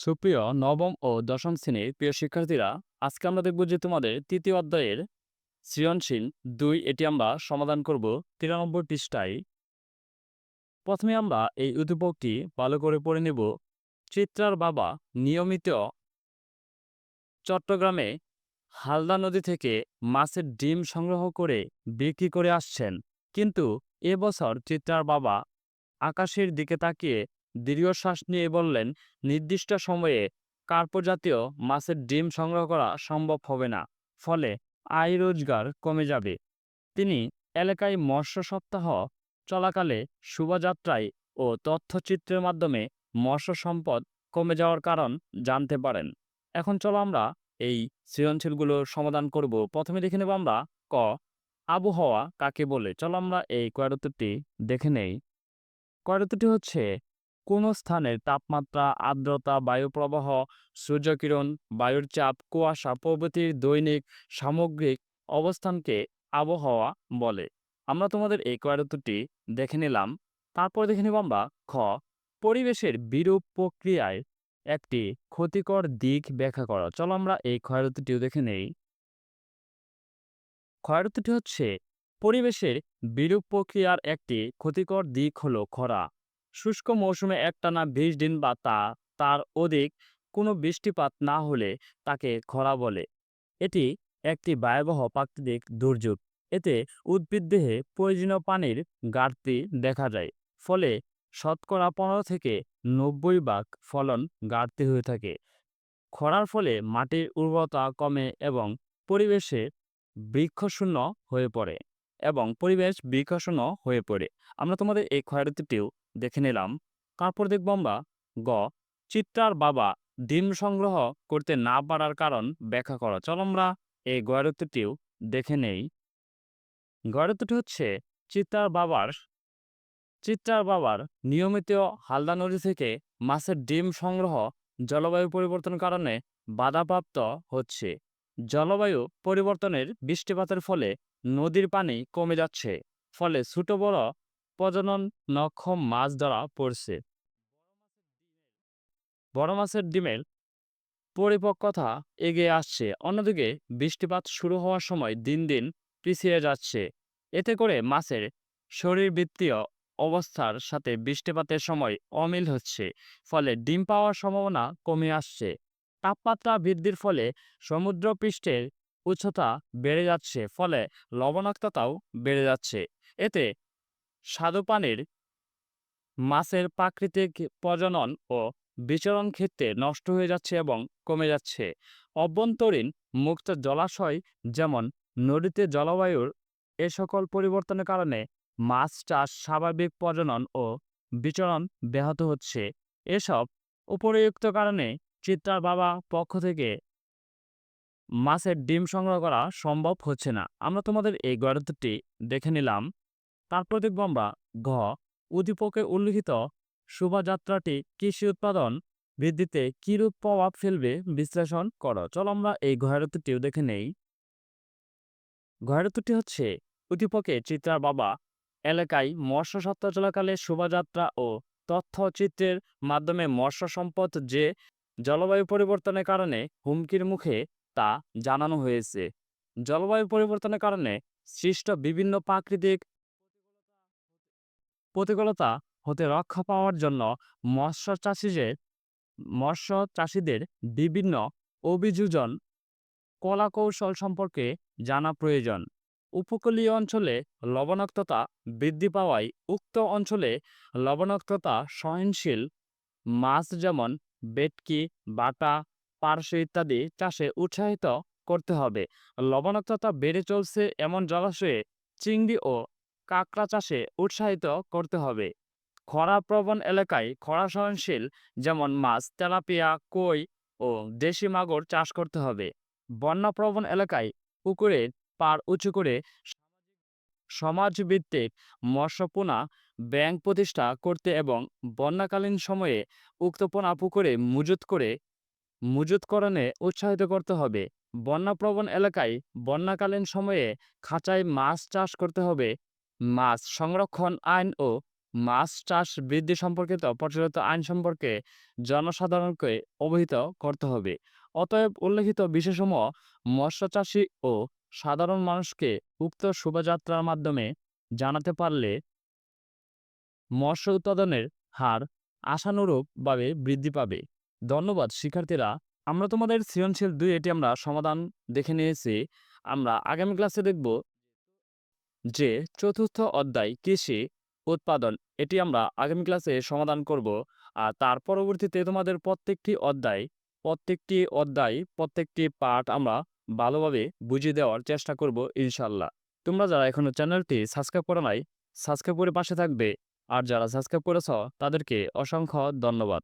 সুপ্রিয় নবম ও দশম শ্রেণির প্রিয় শিক্ষার্থীরা, আজকে আমরা দেখব যে তোমাদের তৃতীয় অধ্যায়ের সৃজনশীল দুই এটি আমরা সমাধান করব তিরানব্বই পৃষ্ঠায়। প্রথমে আমরা এই উদ্দীপকটি ভালো করে পড়ে নেব। চিত্রার বাবা নিয়মিত চট্টগ্রামে হালদা নদী থেকে মাছের ডিম সংগ্রহ করে বিক্রি করে আসছেন। কিন্তু এবছর চিত্রার বাবা আকাশের দিকে তাকিয়ে দীর্ঘশ্বাস নিয়ে বললেন, নির্দিষ্ট সময়ে কার্প জাতীয় মাছের ডিম সংগ্রহ করা সম্ভব হবে না, ফলে আয় রোজগার কমে যাবে। তিনি এলাকায় মৎস্য সপ্তাহ চলাকালে শোভাযাত্রায় ও তথ্যচিত্রের মাধ্যমে মৎস্য সম্পদ কমে যাওয়ার কারণ জানতে পারেন। এখন চলো আমরা এই সৃজনশীলগুলো সমাধান করব। প্রথমে দেখে নেব আমরা ক, আবহাওয়া কাকে বলে? চলো আমরা এই কয়ারত্তরটি দেখে নেই। কয়ারত্তরটি হচ্ছে কোন স্থানের তাপমাত্রা, আর্দ্রতা, বায়ুপ্রবাহ, সূর্যকিরণ, বায়ুর চাপ, কুয়াশা প্রভৃতির দৈনিক, সামগ্রিক অবস্থানকে আবহাওয়া বলে। আমরা তোমাদের এই কয়ারত্তরটি দেখে নিলাম। তারপর দেখে নেব আমরা খ। পরিবেশের বিরূপ প্রক্রিয়ায় একটি ক্ষতিকর দিক ব্যাখ্যা করা। চলো আমরা এই ক্ষয়রত্বটিও দেখে নেই। ক্ষয়রত্বটি হচ্ছে, পরিবেশের বিরূপ প্রক্রিয়ার একটি ক্ষতিকর দিক হলো খরা। শুষ্ক মৌসুমে একটানা বিশ দিন বা তা, তার অধিক কোনো বৃষ্টিপাত না হলে তাকে খরা বলে। এটি একটি ভয়াবহ প্রাকৃতিক দুর্যোগ। এতে উদ্ভিদদেহে প্রয়োজনীয় পানির ঘাটতি দেখা যায়, ফলে শতকরা পনেরো থেকে নব্বই ভাগ ফলন ঘাটতি হয়ে থাকে। খরার ফলে মাটির উর্বরতা কমে এবং পরিবেশে বৃক্ষশূন্য হয়ে পড়ে এবং পরিবেশ বৃক্ষশূন্য হয়ে পড়ে। আমরা তোমাদের এই ক্ষয়রতিটিও দেখে নিলাম। তারপর দেখব গ, চিত্রার বাবা ডিম সংগ্রহ করতে না পারার কারণ ব্যাখ্যা করো। চলো আমরা এই গয়রত্বটিও দেখে নেই। গয়রত্বটি হচ্ছে চিত্রার বাবার চিত্রার বাবার নিয়মিত হালদা নদী থেকে মাছের ডিম সংগ্রহ জলবায়ু পরিবর্তন কারণে বাধাপ্রাপ্ত হচ্ছে। জলবায়ু পরিবর্তনের বৃষ্টিপাতের ফলে নদীর পানি কমে যাচ্ছে। ফলে ছোট বড় প্রজনন নক্ষম মাছ ধরা পড়ছে। বড় মাছের ডিমের পরিপক্কতা এগিয়ে আসছে। অন্যদিকে বৃষ্টিপাত শুরু হওয়ার সময় দিন দিন পিছিয়ে যাচ্ছে। এতে করে মাছের শরীরবৃত্তীয় অবস্থার সাথে বৃষ্টিপাতের সময় অমিল হচ্ছে, ফলে ডিম পাওয়ার সম্ভাবনা কমে আসছে। তাপমাত্রা বৃদ্ধির ফলে সমুদ্রপৃষ্ঠের উচ্চতা বেড়ে যাচ্ছে, ফলে লবণাক্ততাও বেড়ে যাচ্ছে। এতে স্বাদুপানির মাছের প্রাকৃতিক প্রজনন ও বিচরণ ক্ষেত্রে নষ্ট হয়ে যাচ্ছে এবং কমে যাচ্ছে। অভ্যন্তরীণ মুক্ত জলাশয় যেমন নদীতে জলবায়ুর এ সকল পরিবর্তনের কারণে মাছ চাষ স্বাভাবিক প্রজনন ও বিচরণ ব্যাহত হচ্ছে। এসব উপরিযুক্ত কারণে চিত্রার বাবা পক্ষ থেকে মাছের ডিম সংগ্রহ করা সম্ভব হচ্ছে না। আমরা তোমাদের এই গড়াটি দেখে নিলাম। দেখব আমরা ঘ উদ্দীপকে উল্লিখিত শোভাযাত্রাটি কৃষি উৎপাদন বৃদ্ধিতে কিরূপ প্রভাব ফেলবে বিশ্লেষণ করো। চলো আমরা এই ঘয়ারতুটিও দেখে নেই। ঘয়ারতুটি হচ্ছে উদ্দীপকে চিত্রার বাবা এলাকায় মৎস্য সত্তা চলাকালে শোভাযাত্রা ও তথ্যচিত্রের মাধ্যমে মৎস্য সম্পদ যে জলবায়ু পরিবর্তনের কারণে হুমকির মুখে তা জানানো হয়েছে। জলবায়ু পরিবর্তনের কারণে সৃষ্ট বিভিন্ন প্রাকৃতিক প্রতিকূলতা হতে রক্ষা পাওয়ার জন্য মৎস্য চাষিদের মৎস্য চাষিদের বিভিন্ন অভিযোজন কলাকৌশল সম্পর্কে জানা প্রয়োজন। উপকূলীয় অঞ্চলে লবণাক্ততা বৃদ্ধি পাওয়ায় উক্ত অঞ্চলে লবণাক্ততা সহনশীল মাছ যেমন বেটকি, বাটা পার্শ্ব ইত্যাদি চাষে উৎসাহিত করতে হবে। লবণাক্ততা বেড়ে চলছে এমন জলাশয়ে চিংড়ি ও কাঁকড়া চাষে উৎসাহিত করতে হবে। খরাপ্রবণ এলাকায় খরা সহনশীল যেমন মাছ, তেলাপিয়া, কই ও দেশি মাগর চাষ করতে হবে। বন্যাপ্রবণ এলাকায় পুকুরের পার উঁচু করে সমাজভিত্তিক মৎস্যপোনা ব্যাংক প্রতিষ্ঠা করতে এবং বন্যাকালীন সময়ে উক্ত পোনা পুকুরে মজুত করে, মজুতকরণে উৎসাহিত করতে হবে। বন্যাপ্রবণ এলাকায় বন্যাকালীন সময়ে খাঁচায় মাছ চাষ করতে হবে। মাছ সংরক্ষণ আইন ও মাছ চাষ বৃদ্ধি সম্পর্কিত প্রচলিত আইন সম্পর্কে জনসাধারণকে অবহিত করতে হবে। অতএব উল্লেখিত বিষয়সমূহ মৎস্যচাষী ও সাধারণ মানুষকে উক্ত শোভাযাত্রার মাধ্যমে জানাতে পারলে মৎস্য উৎপাদনের হার আশানুরূপভাবে বৃদ্ধি পাবে। ধন্যবাদ, শিক্ষার্থীরা। আমরা তোমাদের সৃজনশীল দুই এটি আমরা সমাধান দেখে নিয়েছি। আমরা আগামী ক্লাসে দেখব যে চতুর্থ অধ্যায় কৃষি, উৎপাদন, এটি আমরা আগামী ক্লাসে সমাধান করব। আর তার পরবর্তীতে তোমাদের প্রত্যেকটি অধ্যায় প্রত্যেকটি অধ্যায়, প্রত্যেকটি পার্ট আমরা ভালোভাবে বুঝিয়ে দেওয়ার চেষ্টা করব ইনশাল্লাহ তোমরা যারা এখনও চ্যানেলটি সাবস্ক্রাইব করো নাই সাবস্ক্রাইব করে পাশে থাকবে। আর যারা সাবস্ক্রাইব করেছ, তাদেরকে অসংখ্য ধন্যবাদ।